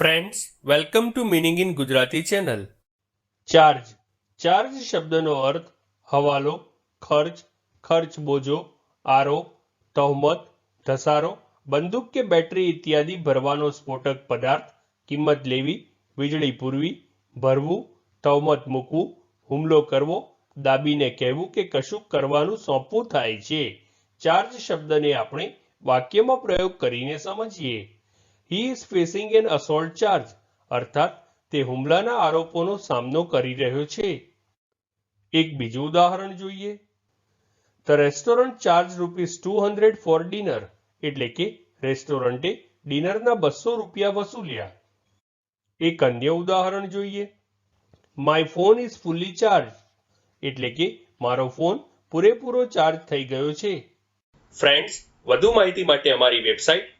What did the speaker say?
Friends welcome to meaning in Gujarati channel charge charge શબ્દનો અર્થ હવાલો, ખર્ચ ખર્ચ બોજો આરોપ તહમત, ધસારો, બંદૂક કે બેટરી ઇત્યાદિ ભરવાનો સ્ફોટક પદાર્થ, કિંમત લેવી, વીજળી પૂરવી, ભરવું, તહમત મૂકવું, હુમલો કરવો, દાબીને કહેવું કે કશું કરવાનું સોંપવું થાય છે. ચાર્જ શબ્દને આપણે વાક્યમાં પ્રયોગ કરીને સમજીએ. He is facing an assault charge અર્થાત, તે હુમલાના આરોપોનો સામનો કરી રહ્યો છે. એક બીજું ઉદાહરણ જોઈએ. The restaurant charge rupees two hundred for dinner એટલે કે રેસ્ટોરન્ટે ડિનરના બસો રૂપિયા વસૂલ્યા. એક અન્ય ઉદાહરણ જોઈએ. My phone is fully charge એટલે કે, મારો ફોન પૂરેપૂરો ચાર્જ થઈ ગયો છે. ફ્રેન્ડ્સ વધુ માહિતી માટે અમારી website